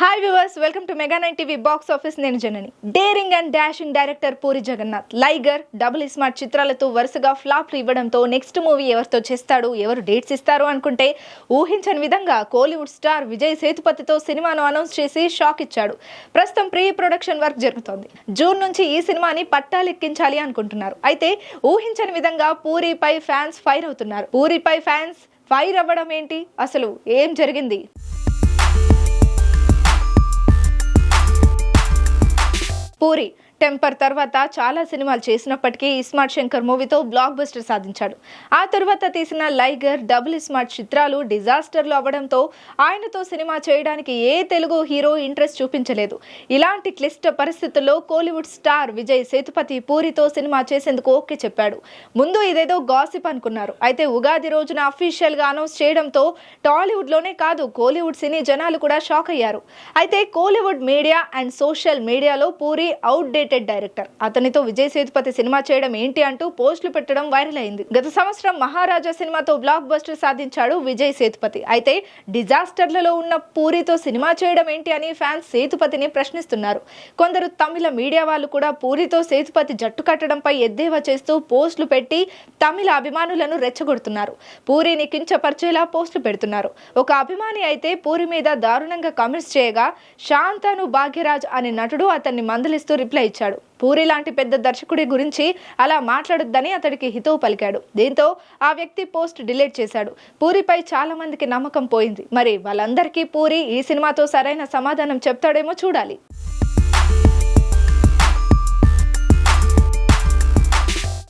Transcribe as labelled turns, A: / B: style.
A: Hi viewers welcome to mega nine TV box office నేను Janani. Daring and dashing director Puri Jagannadh. Liger double smart చిత్రాలతో వరుసగా ఫ్లాప్లు ఇవ్వడంతో next movie ఎవరితో చేస్తాడు ఎవరు డేట్స్ ఇస్తారు అనుకుంటే ఊహించని విధంగా కోలీవుడ్ స్టార్ విజయ్ సేతుపతితో సినిమాను అనౌన్స్ చేసి షాక్ ఇచ్చాడు. ప్రస్తుతం ప్రీ ప్రొడక్షన్ వర్క్ జరుగుతోంది. జూన్ నుంచి ఈ సినిమాని పట్టాలెక్కించాలి అనుకుంటున్నారు. అయితే ఊహించని విధంగా పూరిపై ఫ్యాన్స్ ఫైర్ అవుతున్నారు. పూరిపై ఫ్యాన్స్ ఫైర్ అవ్వడం ఏంటి? అసలు ఏం జరిగింది? పూరి టెంపర్ తర్వాత చాలా సినిమాలు చేసినప్పటికీ ఇస్మార్ట్ శంకర్ మూవీతో బ్లాక్ బస్టర్ సాధించాడు. ఆ తర్వాత తీసిన లైగర్ డబుల్ ఇస్మార్ట్ చిత్రాలు డిజాస్టర్లు అవ్వడంతో ఆయనతో సినిమా చేయడానికి ఏ తెలుగు హీరో ఇంట్రెస్ట్ చూపించలేదు. ఇలాంటి క్లిష్ట పరిస్థితుల్లో కోలీవుడ్ స్టార్ విజయ్ సేతుపతి పూరితో సినిమా చేసేందుకు ఓకే చెప్పాడు. ముందు ఇదేదో గాసిప్ అనుకున్నారు. అయితే ఉగాది రోజున అఫీషియల్గా అనౌన్స్ చేయడంతో టాలీవుడ్లోనే కాదు కోలీవుడ్ సినీ జనాలు కూడా షాక్ అయ్యారు. అయితే కోలీవుడ్ మీడియా అండ్ సోషల్ మీడియాలో పూరి అవుట్డేటెడ్ డైరెక్టర్ అతనితో విజయ్ సేతుపతి సినిమా చేయడం ఏంటి అంటూ పోస్టులు పెట్టడం వైరల్ అయింది. గత సంవత్సరం మహారాజా సినిమాతో బ్లాక్ బస్టర్ సాధించాడు విజయ్ సేతుపతి. అయితే డిజాస్టర్లలో ఉన్న పూరితో సినిమా చేయడం ఏంటి అని ఫ్యాన్స్ సేతుపతిని ప్రశ్నిస్తున్నారు. కొందరు తమిళ మీడియా వాళ్ళు కూడా పూరితో సేతుపతి జట్టు కట్టడంపై ఎద్దేవా చేస్తూ పోస్టులు పెట్టి తమిళ అభిమానులను రెచ్చగొడుతున్నారు. పూరిని కించపరిచేలా పోస్టులు పెడుతున్నారు. ఒక అభిమాని అయితే పూరి మీద దారుణంగా కామెంట్స్ చేయగా శాంతను భాగ్యరాజ్ అనే నటుడు అతన్ని మందలిస్తూ రిప్లై ఇచ్చాడు పూరి లాంటి పెద్ద దర్శకుడి గురించి అలా మాట్లాడొద్దని అతడికి హితవు పలికాడు. దీంతో ఆ వ్యక్తి పోస్ట్ డిలీట్ చేశాడు. పూరిపై చాలా మందికి నమ్మకం పోయింది. మరి వాళ్ళందరికీ పూరి ఈ సినిమాతో సరైన సమాధానం చెప్తాడేమో చూడాలి.